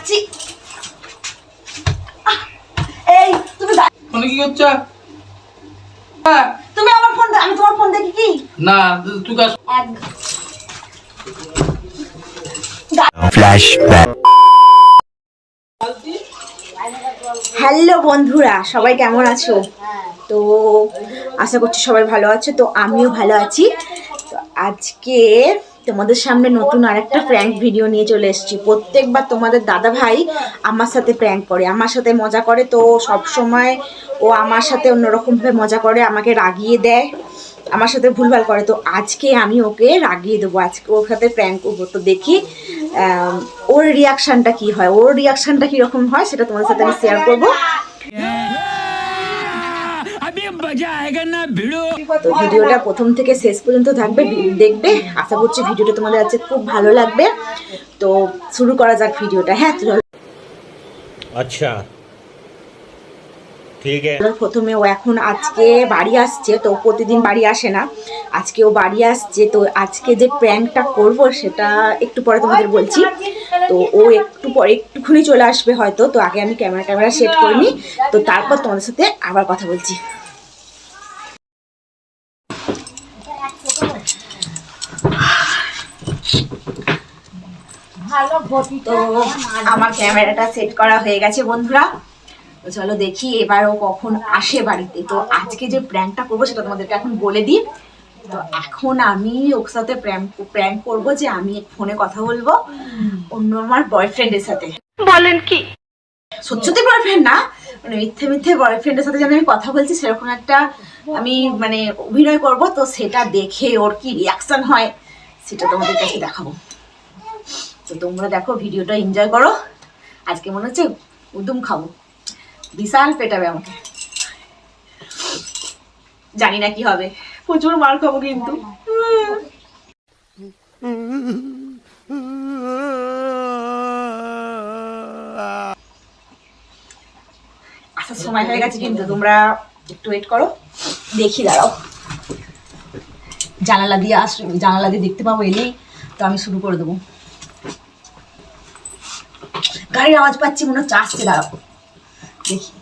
রাখছি এই তুমি ফোনে কি করছ? হ্যাঁ। তুমি আমার ফোন আমি তোমার ফোন দেখি কি? না তুই কাজ হ্যালো বন্ধুরা সবাই কেমন আছো? তো আশা করছি সবাই ভালো আছো তো আমিও ভালো আছি। তো আজকে তোমাদের সামনে নতুন আরেকটা প্র্যাঙ্ক ভিডিও নিয়ে চলে এসেছি। প্রত্যেকবার তোমাদের দাদা ভাই আমার সাথে প্র্যাঙ্ক করে। আমার সাথে মজা করে তো সব সময় ও আমার সাথে অন্যরকমভাবে মজা করে আমাকে রাগিয়ে দেয় আমার সাথে ভুলভাল করে। তো আজকে আমি ওকে রাগিয়ে দেবো আজকে ওর সাথে প্র্যাঙ্ক করব। তো দেখি ওর রিয়াকশানটা কি হয়? ওর রিয়াকশানটা কীরকম হয় সেটা তোমাদের সাথে আমি শেয়ার করব। ভিডিওটা প্রথম থেকে শেষ পর্যন্ত থাকবে দেখবে। আশা করছি ভিডিওটা তোমাদের আছে খুব ভালো লাগবে। তো শুরু করা যাক ভিডিওটা। হ্যাঁ আচ্ছা। প্রথমে ও এখন আজকে বাড়ি আসছে তো প্রতিদিন বাড়ি আসে না। আজকে ও বাড়ি আসছে তো আজকে যে প্র্যাঙ্কটা করব সেটা একটু পরে তোমাদের বলছি। তো ও একটু পরে একটুখানি চলে আসবে হয়তো তো আগে আমি ক্যামেরা ট্যামেরা সেট করিনি তো তারপর তোমাদের সাথে আবার কথা বলছি। তো আমার ক্যামেরাটা সেট করা হয়ে গেছে বন্ধুরা। তো চলো দেখি এবার ও কখন আসে বাড়িতে। তো আজকে যে প্র্যাঙ্কটা করব সেটা তোমাদেরকে এখন বলে দিই। তো এখন আমি ওর সাথে প্র্যাঙ্ক প্র্যাঙ্ক করব যে আমি ফোনে কথা বলব অন্য আমার বয়ফ্রেন্ডের সাথে। বলেন কি? সত্যি সত্যি বয়ফ্রেন্ড না মানে মিথ্যে মিথ্যে বয়ফ্রেন্ডের সাথে যেন আমি কথা বলছি সেরকম একটা আমি মানে অভিনয় করব তো সেটা দেখে ওর কি রিয়াকশন হয় সেটা তোমাদের কাছে দেখাবো। তো তোমরা দেখো, ভিডিওটা এনজয় করো। আজকে মনে হচ্ছে উদুম খাব। বিশাল পেটাবে আমাকে। জানি না কি হবে। প্রচুর মার খাব কিন্তু। আসার সময় হয়ে গেছে কিন্তু, তোমরা একটু ওয়েট করো। দেখি, দাঁড়াও। জানালা দিয়ে আস জানালা দিয়ে দেখতে পাবো এলেই তো আমি শুরু করে দেবো। গাড়ির আওয়াজ পাচ্ছি মনে হচ্ছে আসছে দাঁড়াবো দেখি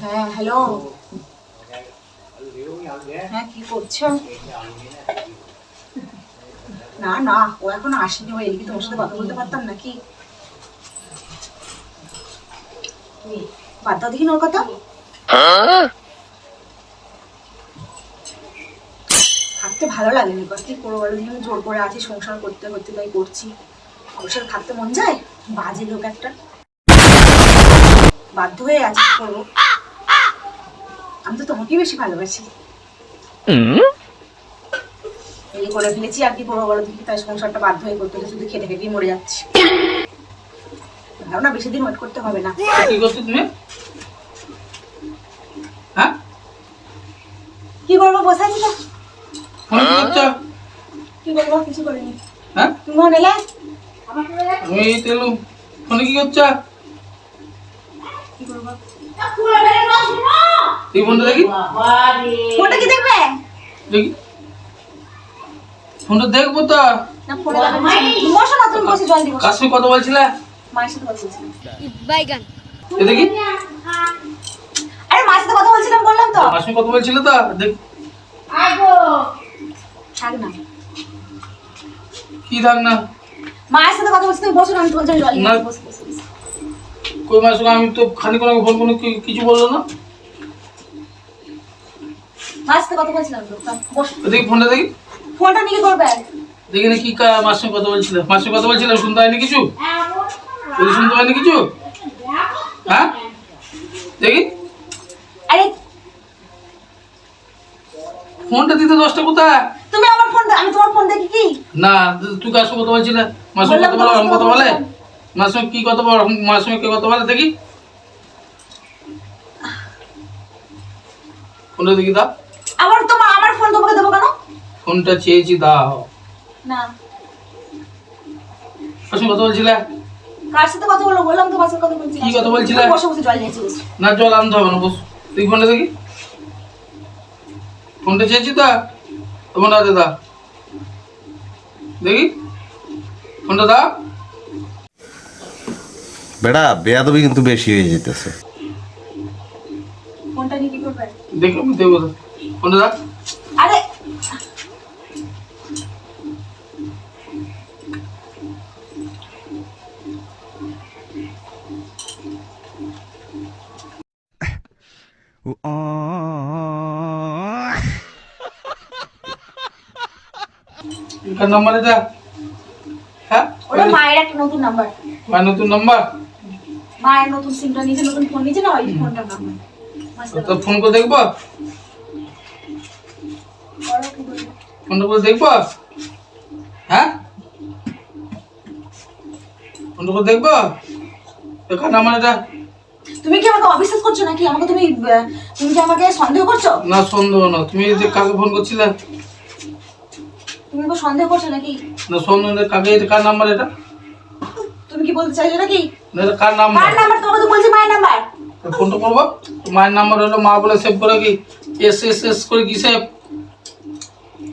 হ্যাঁ হ্যালো হ্যাঁ কি করছ? না না, ও এখন আসেনি এলে কি তোমার সাথে কথা বলতে পারতাম নাকি? বাদ দাও দেখি ওর কথা। থাকতে ভালো লাগেনি বা কি করব বলো জোর করে আছি সংসার করতে করতে, তাই করছি। সাথে থাকতে মন যায়? বাজে লোক একটা। বাধ্য হয়ে আছি করব। আমি তো তোমাকেই বেশি ভালোবাসি। এই করে ফেলেছি আর কি করব বলো দেখি তাই সংসারটা বাধ্য হয়ে করতে শুধু খেটে খেটেই মরে যাচ্ছি। না বেশি দিন ওয়েট করতে হবে না। কি করছ তুমি? হ্যাঁ? কি করব বসে আছি কি করব কিছু করিনি। হ্যাঁ? তুমি এলে? এই তো এলুম। ফোনে কি করছ? কি করব? এই ফোনটা দেখি। ফোনটা কি দেখবে? দেখি। ফোনটা দেখব তো। কার সঙ্গে কথা বলছিলে? মায়ের সাথে কথা বলছিলাম। দেখি। আরে মায়ের সাথে কথা বলছিলাম বললাম তো। কার সঙ্গে কথা বলছিলে তো? দেখ। থাক না। কি থাক না? মায়ের সাথে কথা বলছি তুমি বসো না আমি তোমার জন্য জল। কই সঙ্গে? আমি তো খানিক ফোন কিছু বলল না? সাথে কথা বলছিলাম দেখি ফোনটা দেখি। ফোনটা নিয়ে করবে দেখি না কি সঙ্গে কথা সঙ্গে কথা শুনতে হয়নি কিছু? শুনতে হয়নি কিছু? হ্যাঁ? দেখি। আরে ফোনটা দিতে দশটা কোথায়? তুমি আমার ফোন আমি তোমার ফোন দেখি কি? না তুই কার সঙ্গে কথা বলছিলে? মার সঙ্গে কথা বলো আমি কথা বলে। মার সঙ্গে কি কথা বল মার সঙ্গে কি কথা বলে দেখি। ফোনটা দেখি দাও। আমার তোমার আমার ফোন তোমাকে দেবো ফোনটা চেয়েছি দাও। না। কার সঙ্গে কথা বলছিলে? কার সাথে কথা বলো বললাম তোমার সাথে কথা বলছি। কি কথা বলছিলে? বসে বসে জল নিয়েছি না জল আনতে হবে না বস। তুই ফোনটা দেখি। ফোনটা চেয়েছি তা? তোমার হাতে দা দেখি। ফোনটা দা বেড়া বেয়াদবি কিন্তু বেশি হয়ে যেতেছে। ফোনটা নিয়ে কি করবে? দেখি আমি দেবো। দা আরে। নাম্বার এটা? হ্যাঁ? ওটা মায়ের একটা নতুন নাম্বার আমার নতুন নাম্বার মায়ের নতুন সিমটা নিয়েছে নতুন ফোন নিয়েছে না ওই নাম্বার তো ফোন করে দেখব? করে দেখব হ্যাঁ? করে দেখব? তো কার নাম্বার এটা তুমি কি আমাকে অবিশ্বাস করছ নাকি? আমাকে তুমি তুমি কি আমাকে সন্দেহ করছ? না সন্দেহ না। তুমি যে কাকে ফোন করছিলে? তুমি আমাকে সন্দেহ করছ নাকি? না সন্দেহ নেই কাকে এটা কার নাম্বার এটা? তুমি কি বলতে চাইছো নাকি? না কার নাম্বার? কার নাম্বার? তোমাকে তো বলছি মায়ের নাম্বার। ফোনটা করব? মায়ের নাম্বার হলো মা বলে সেভ করে কি? এস এস এস করে কি সেভ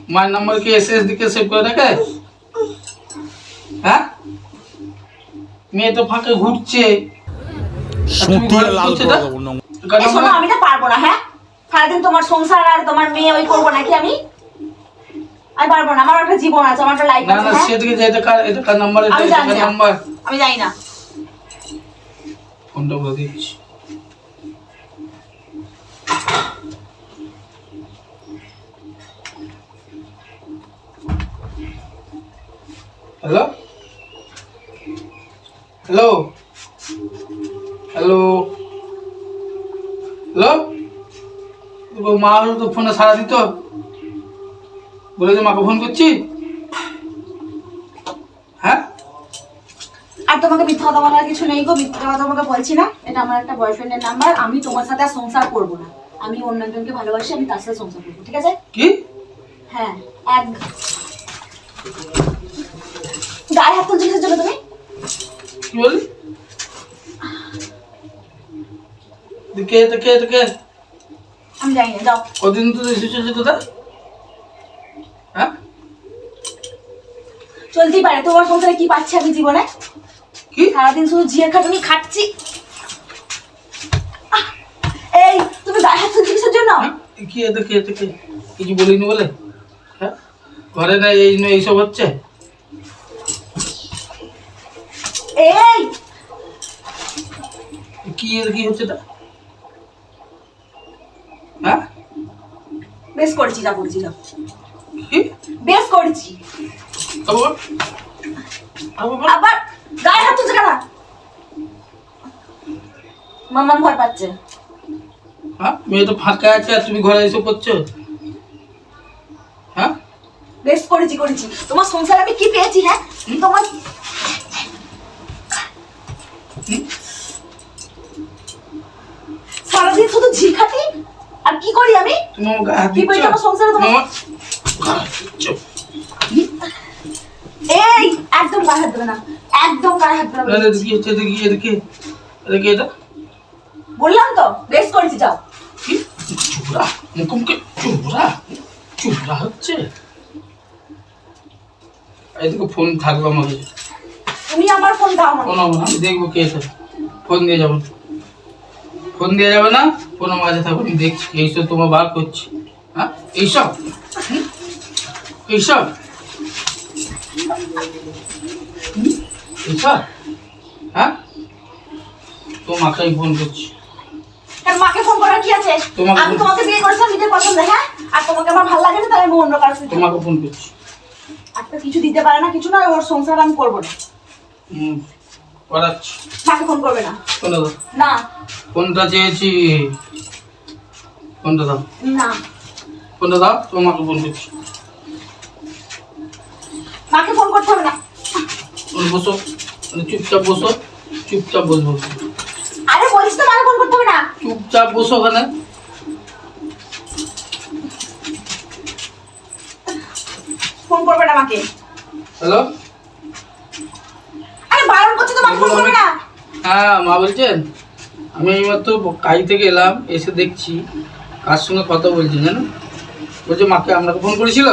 মায়ের নাম্বার কি এস এস দিকে সেভ করে রাখে? হ্যাঁ? মেয়ে তো ফাঁকে ঘুরছে। শোনো আমি না পারব না হ্যাঁ? সারাদিন তোমার সংসার আর তোমার মেয়ে ওই করব নাকি আমি? আমি পারব না আমার একটা জীবন আছে আমার একটা লাইফ না আছে না হ্যাঁ? সেদিকে যে এটা কার এটা কার নাম্বার? এটা জানি কার না। নাম্বার? আমি জানি না। ফোনটা বলে দিচ্ছি। হ্যালো হ্যালো হ্যালো হ্যালো মা হলো তো ফোনে সারা দিত। বলে যে মাকে ফোন করছি। হ্যাঁ? আর তোমাকে মিথ্যা কথা বলার কিছু নেই গো মিথ্যা কথা তোমাকে বলছি না। এটা আমার একটা বয়ফ্রেন্ডের নাম্বার আমি তোমার সাথে আর সংসার করব না। আমি অন্য একজনকে ভালোবাসি আমি তার সাথে সংসার করব ঠিক আছে? কি? হ্যাঁ এক গায়ে হাত তুলছো কিসের জন্য তুমি? কি বলি দেখে দেখে দেখে আমি জানি না যাও। কদিন তো এসেছে তোরা? হ্যাঁ? চলতেই পারে তোমার সংসারে কি পাচ্ছি আমি জীবনে? কি? সারাদিন শুধু জিয়ের খাটুনি খাচ্ছি। এই তুমি গায়ে হাত তুলছো কিসের জন্য? হ্যাঁ? কি দেখে দেখে কিছু বলিনি বলে? হ্যাঁ? ঘরে না এই এইসব হচ্ছে এই কি কি হচ্ছে এটা হ্যাঁ? বেশ করেছি যা করেছি কি? বেশ করেছি। আবার গায়ে হাত তুলছে কেন? মাম্মাম ভয় পাচ্ছে। হ্যাঁ? মেয়ে তো ফাঁকা আছে আর তুমি ঘরে এসে করছ হ্যাঁ? বেশ করেছি করেছি। তোমার সংসারে আমি কি পেয়েছি হ্যাঁ? তোমার সারাদিন শুধু ঝি খাটি আর কি করি আমি? কি বলছো আমার সংসারে তোমার-। এই একদম গায়ে হাত দেবে না। একদম গায়ে হাত দেবে না, দেখি হচ্ছে দেখি এদিকে এদিকে এটা। বললাম তো বেশ করেছি যাও। কি? চুপড়া মুখমকে চুপড়া চুপড়া হচ্ছে? এদিকে ফোন থাকবে আমার তুমি আমার ফোন দাও আমাকে। ফোন আমি দেখব কে আছে ফোন দিয়ে যাব। ফোন দিয়ে যাবে না? কাছে থাকবে আমি দেখছি এইসব তোমার বার করছি। হ্যাঁ? এইসব? এইসব এইসব হ্যাঁ? তোমাকে ফোন করছি। মাকে ফোন করার কি আছে? তোমাকে আমি তোমাকে বিয়ে করেছিলাম নিজের পছন্দ হ্যাঁ? আর তোমাকে আমার ভালো লাগে না তাই আমি অন্য কারোর সাথে তোমাকে ফোন করছি। একটা কিছু দিতে পারে না কিছু না ওর সংসার আমি করব না। করাচ্ছি। মাকে ফোন করবে না? ফোনটা দাও? না। ফোনটা চেয়েছি? ফোনটা দাও? না। ফোনটা দাও? তোমাকে ফোন করছি। মাকে ফোন করতে হবে না? বসো। মানে চুপচাপ বসো। চুপচাপ বসবো। আরে বলিস তো মাকে ফোন করতে হবে না। চুপচাপ বসো ওখানে। ফোন করবে না আমাকে। হ্যালো? বারণ করছে তো আমাকে ফোন করবে না? হ্যাঁ মা বলছেন আমি এইমাত্র কাজ থেকে এলাম এসে দেখছি কার সঙ্গে কথা বলছি জানো? বলছে মাকে আপনাকে ফোন করেছিল?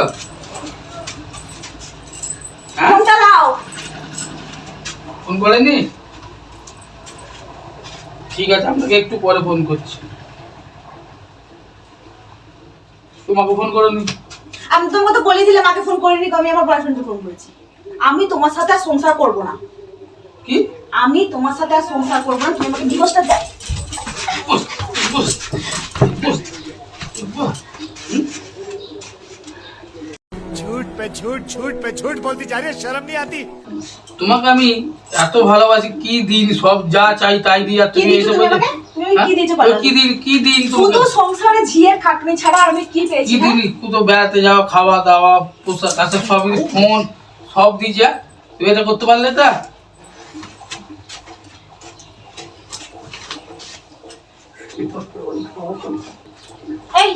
হ্যাঁ? ফোনটা দাও। ফোন করেনি ঠিক আছে আপনাকে একটু পরে ফোন করছি। তোমাকে ফোন করনি? আমি তোমাকে তো বলে দিলাম আমাকে ফোন করিনি আমি আমার বয়ফ্রেন্ডকে ফোন করেছি। আমি তোমার সাথে আর সংসার করব না। আমি তোমার সাথে আর সংসার করব না তুমি আমাকে দিবসটা দেয় কি দিন সব যা চাই তাই কি কি সংসারে খাটনি ছাড়া আমি কি বেড়াতে যাও খাওয়া দাওয়া পোশাক আচ্ছা, ফোন সব দিচ্ছে যা। তুমি এটা করতে পারলে তা? এই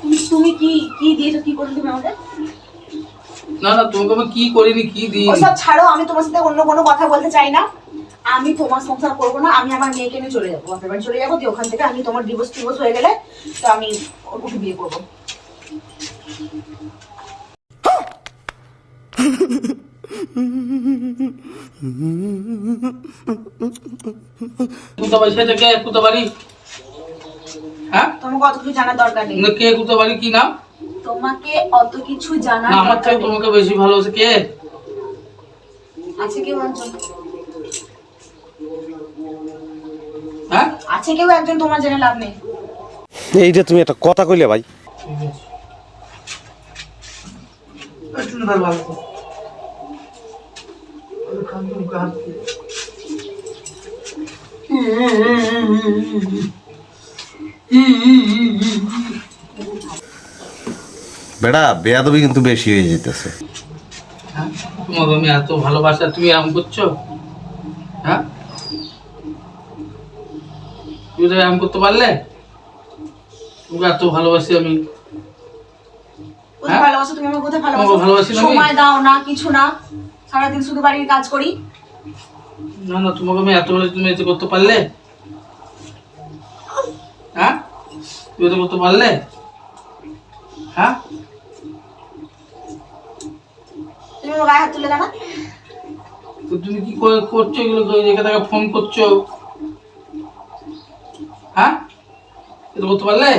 তুমি তুমি কি কি দিয়েছ কি করলে তুমি আমাকে? না না তোমাকে আমি কি করিনি কি দিন ওসব ছাড়ো আমি তোমার সাথে অন্য কোনো কথা বলতে চাই না। আমি তোমার সংসার করব না আমি আমার মেয়েকে নিয়ে চলে যাব বাপের বাড়ি চলে যাব দিয়ে ওখান থেকে আমি তোমার ডিভোর্স টিভোর্স হয়ে গেলে তো আমি ওকে বিয়ে করব। সেটা কে হ্যাঁ? তোমাকে অত কিছু জানার দরকার নেই। কে কুতো কি নাম? তোমাকে অত কিছু জানার না আমার থেকে তোমাকে বেশি ভালোবাসে। কে? আছে কেউ একজন? হ্যাঁ? আছে কেউ একজন? তোমার জেনে লাভ নেই। এইটা তুমি একটা কথা কইলে ভাই। একটু ভালো। বেড়া বেয়াদবি কিন্তু বেশি হয়ে যেতেছে? আমি এত ভালোবাসা তুমি এরম করছ হ্যাঁ? তুমি তো করতে পারলে? তোমাকে এত ভালোবাসি আমি? ভালোবাসো তুমি? কোথায় ভালোবাসো? সময় দাও না কিছু না। সারাদিন শুধু বাড়ির কাজ করি। না না তোমাকে আমি এত ভালো তুমি এতে করতে পারলে? হ্যাঁ? তুমি এতে করতে পারলে? হ্যাঁ? তুমি গায়ে হাত তুলে দেনা তো তুমি কি করে- করছ এগুলো? রেখে তাকে ফোন করছ। হ্যাঁ? এটা করতে পারলে?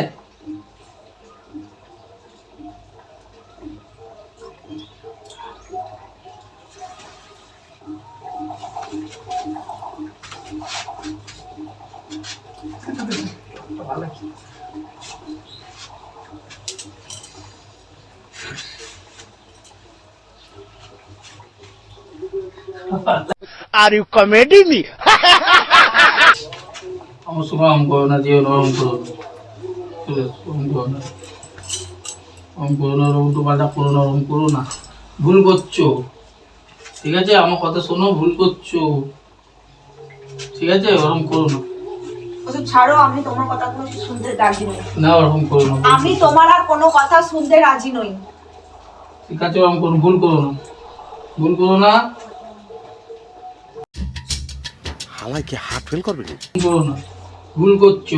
ভালো Are you comedy me? I'm so I'm going to do no I'm going to I'm going to I'm going to to বাধা করো না ওরম করো না ভুল করছ ঠিক আছে আমার কথা শোনো ভুল করছ ঠিক আছে ওরম করো না ছাড়ো আমি তোমার কথা শুনতে রাজি নই। না ওরকম করো না আমি তোমার আর কোনো কথা শুনতে রাজি নই। ঠিক আছে ওরকম করো ভুল করো না। ভুল করো না। হালাই কি হার্ট ফেল করবে ভুল করো না। ভুল করছ।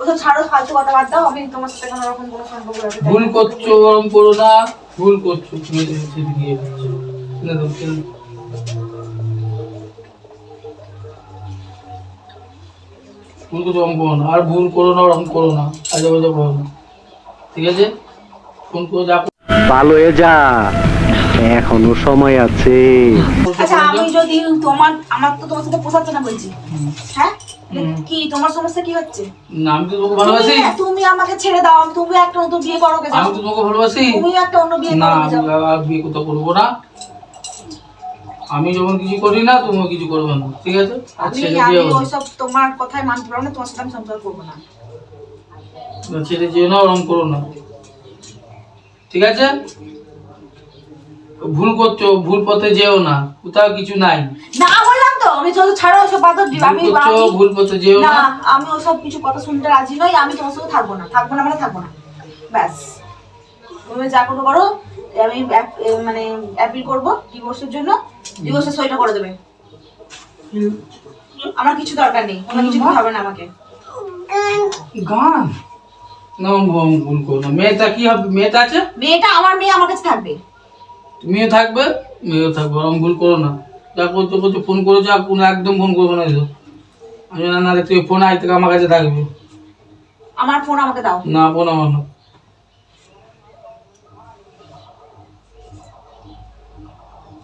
ওসব ছাড়ো ফালতু কথা বাদ দাও আমি তোমার সাথে কোনো রকম কোনো সম্পর্ক না। ভুল করছ ওরকম করো না। ভুল করছ তুমি সেদিকে। না, ভুল করছ ওরকম করো না। আর ভুল করো না ওরকম করো না। আজে বাজে করো না। ঠিক আছে? ফোন করে যা। ভালো হয়ে যা। এখনও সময় আছে। আচ্ছা আমি যদি তোমার আমার তো তোমার সাথে পোষাচ্ছে না বলছি। হ্যাঁ? কি তোমার সমস্যা কি হচ্ছে? না আমি তো তোমাকে ভালোবাসি। তুমি- আমাকে ছেড়ে দাও আমি তুমি একটা নতুন বিয়ে করো আমি তো তোমাকে ভালোবাসি। তুমি একটা অন্য বিয়ে না করো গে আমি বিয়ে কোথাও করব না। আমি যখন কিছু করি না তুমিও কিছু করবে না ঠিক আছে? আমি আমি ওইসব তোমার কথাই মানতে পারব না তোমার সাথে আমি সংসার করব না। ছেড়ে যেও না ওরম করো না। ঠিক আছে? ভুল করছ ভুল পথে যেও না কোথাও কিছু নাই। না বললাম তো আমি তো ছাড়ো ওসব বাদ আমি করছ ভুল পথে যেও না। আমি ওসব কিছু কথা শুনতে রাজি নই আমি তোমার সাথে থাকব না থাকব না মানে থাকব না। ব্যাস। তুমি যা করব করো আমি মানে অ্যাপিল করব ডিভোর্সের জন্য। ডিভোর্সের সইটা করে দেবে। আমার কিছু দরকার নেই। কোনো কিছু হবে না আমাকে। গান? না ভুল করো না। মেয়েটা কি হবে? মেয়েটা আছে? মেয়েটা আমার মেয়ে আমার কাছে থাকবে। থাকবে? মেয়েও থাকবে ওরকম ভুল করো না। যা করছ করছ ফোন করেছ আর কোনো একদম ফোন করব না এসব। আমি না তুই ফোন থেকে আমার কাছে থাকবে। আমার ফোন আমাকে দাও। না ফোন আমার না।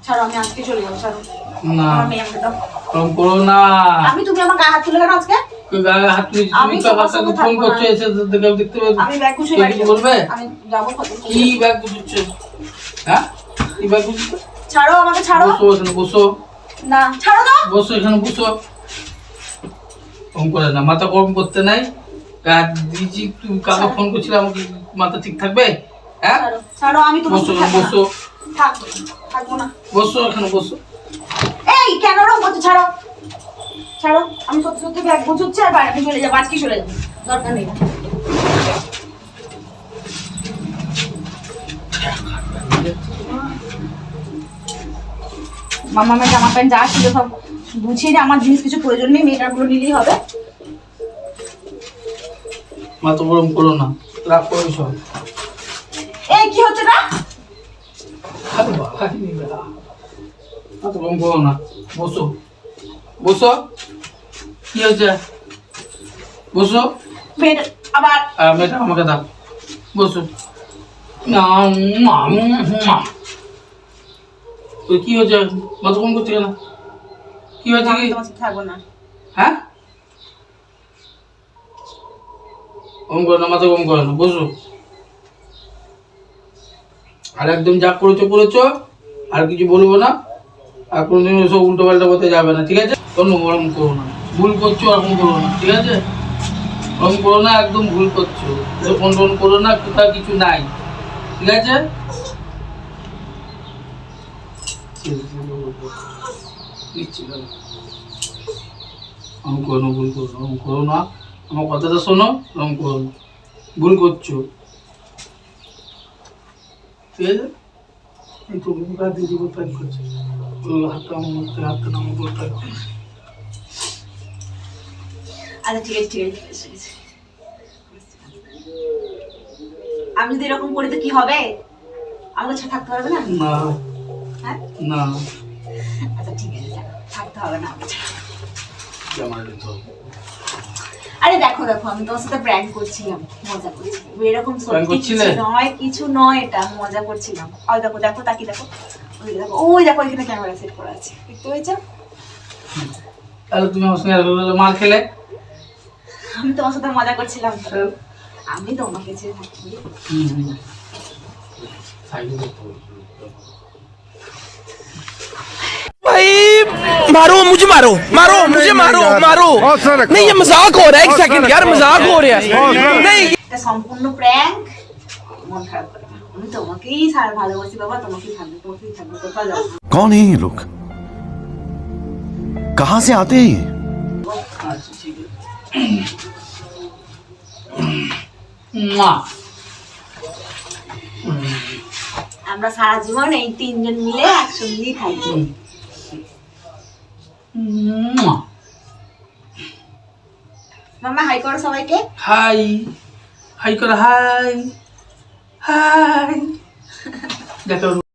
ছাড়ো আমি আজকে চলে যাব ছাড়ো। না। আমার মেয়ে আমাকে দাও। ওরকম করো না। আমি তুমি আমার গায়ে হাত তুলে কেন আজকে? তুই গায়ে হাত তুলেছিস, তুমি তো আমার সাথে ফোন থাকব করছ এসে তো দেখতে পাবি আমি ব্যাগ গুছিয়ে বাড়ি বলবে? আমি যাব কি ব্যাগ গুছাচ্ছ? হ্যাঁ? কি ব্যাগ গুছাচ্ছ? ছাড়ো আমাকে ছাড়ো। বসো এখানে বসো। না ছাড়ো না বসো এখানে বসো। ফোন করে না মাথা গরম করতে নাই। দিয়েছি তুমি কাকে ফোন করছিলে আমাকে মাথা ঠিক থাকবে? হ্যাঁ? ছাড়ো ছাড়ো আমি তোমার বসো বসো। থাকব থাকব না। বসো এখানে বসো। এই কেন রং করছ? ছাড়ো। ছাড়ো আমি সত্যি সত্যি ব্যাগ গুছুচ্ছি আর চলে যাব আজকে চলে যাব। দরকার নেই। মামা আমার জামা প্যান্ট যা ছিল সব গুছিয়ে যে আমার জিনিস কিছু প্রয়োজন নেই মেয়েটারগুলো নিলেই হবে। মাথা গরম করো না রাগ করো সব। এই কি হচ্ছে না করো না। বসো। বসো। কি হয়েছে? বসো। মেয়েটা আবার। মেয়েটা আমাকে দাও। বসো। না, মা, মা। ওই কি হয়েছে? মাথা গরম করছে কেন? কি হয়েছে কি? থাকব না। হ্যাঁ? গরম করো না মাথা গরম করো না। বসো। আর একদম যা করেছ করেছ। আর কিছু বলব না। আর কোনোদিন ওসব উল্টো পাল্টা করতে যাবে না, ঠিক আছে? কোনো গরম করো না। ভুল করছ, ওরকম করো না, ঠিক আছে? ওরকম করো না, একদম ভুল করছ। ফোন টোন করো না, কোথাও কিছু নাই, ঠিক আছে? করো না আমার কথাটা শোনো ভুল করছ। ঠিক আছে? এই তো মুখ হাত দিয়ে জীবন প্যাক করছে আমার মধ্যে নামা আচ্ছা ঠিক আছে ঠিক আছে, ঠিক আছে ঠিক আছে। আমি যদি এরকম করি তো কি হবে? আমাকে ছাড়া থাকতে পারবে না? না। হ্যাঁ? না। আচ্ছা ঠিক আছে থাকতে হবে না আমাকে ছাড়া। আরে দেখো দেখো আমি তোমার সাথে প্র্যাঙ্ক করছিলাম মজা করছিলাম। এরকম সত্যি কিছু নয় কিছু নয় এটা মজা করছিলাম। ওই দেখো দেখো তাকি দেখো ওই দেখো ওই দেখো এখানে ক্যামেরা সেট করা আছে। দেখতে পেয়েছ? তাহলে তুমি আমার সঙ্গে মার খেলে। আমি তোমার সাথে মজা করছিলাম। আমি তোমাকে ছেড়ে থাকতে भाई मारो मुझे मारो मारो मुझे मारो मारो नहीं ये मजाक हो रहा है एक सेकंड यार मजाक हो रहा है नहीं এটা সম্পূর্ণ প্র্যাঙ্ক মন খারাপ করে না। আমি তোমাকেই সারা ভালোবাসি বাবা তোমাকেই থাকবে তোমাকেই থাকবে কোথাও যাবো না। कौन है ये लोग कहाँ से आते हैं ये আচ্ছা ঠিক আছে মুয়া। আমরা সারা জীবন এই তিনজন মিলে একসঙ্গেই থাকবো মুয়া। মামা হাই করো সবাইকে হাই হাই করে হাই হাই দেখো